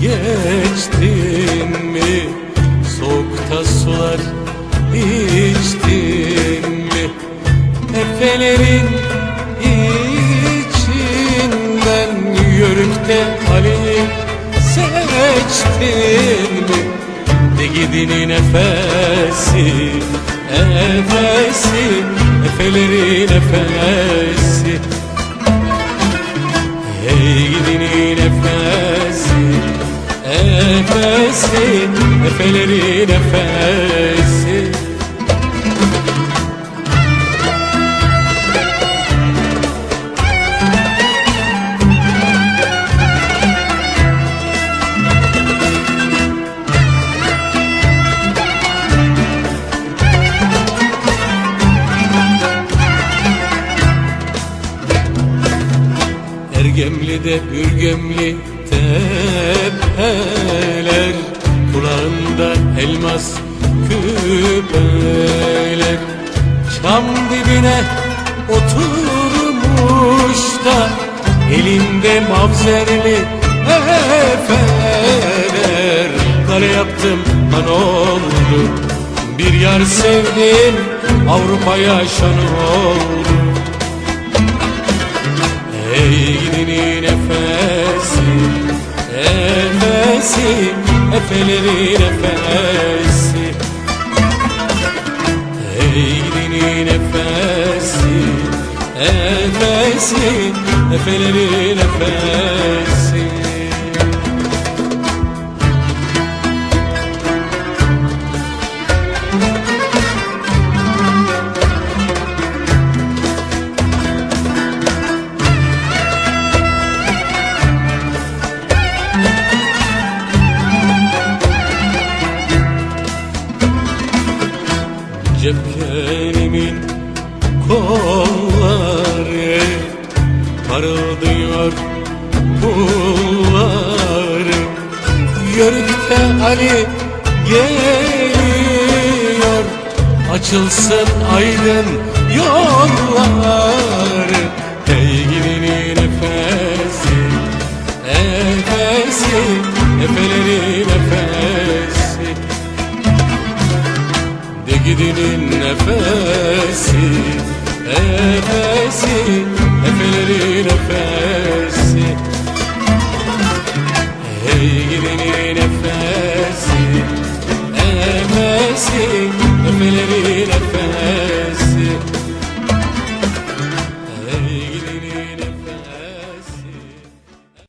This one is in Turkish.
geçtin mi? Soğukta sular içtin mi? Efelerin içinden yörükte Ali'yi seçtin mi? De gidinin nefesi, efesi, efelerin efesi. Efesi, efelerin efesi. Ergemli'de ürgemli tepeler Kulağında elmas küpeler. Çam dibine oturmuş da Elinde mavzerli efeler. Kale yaptım man oldu. Bir yar sevdim Avrupa'ya şan oldu. Ey gidinin nefesi, nefesi, efelerin nefesi. Ey gidinin nefesi, nefesi, efelerin nefesi. Cephenimin kolları? Parıldıyor pulları Yörükte Ali geliyor. Açılsın aydın yolları de gidinin nefesi, nefesi,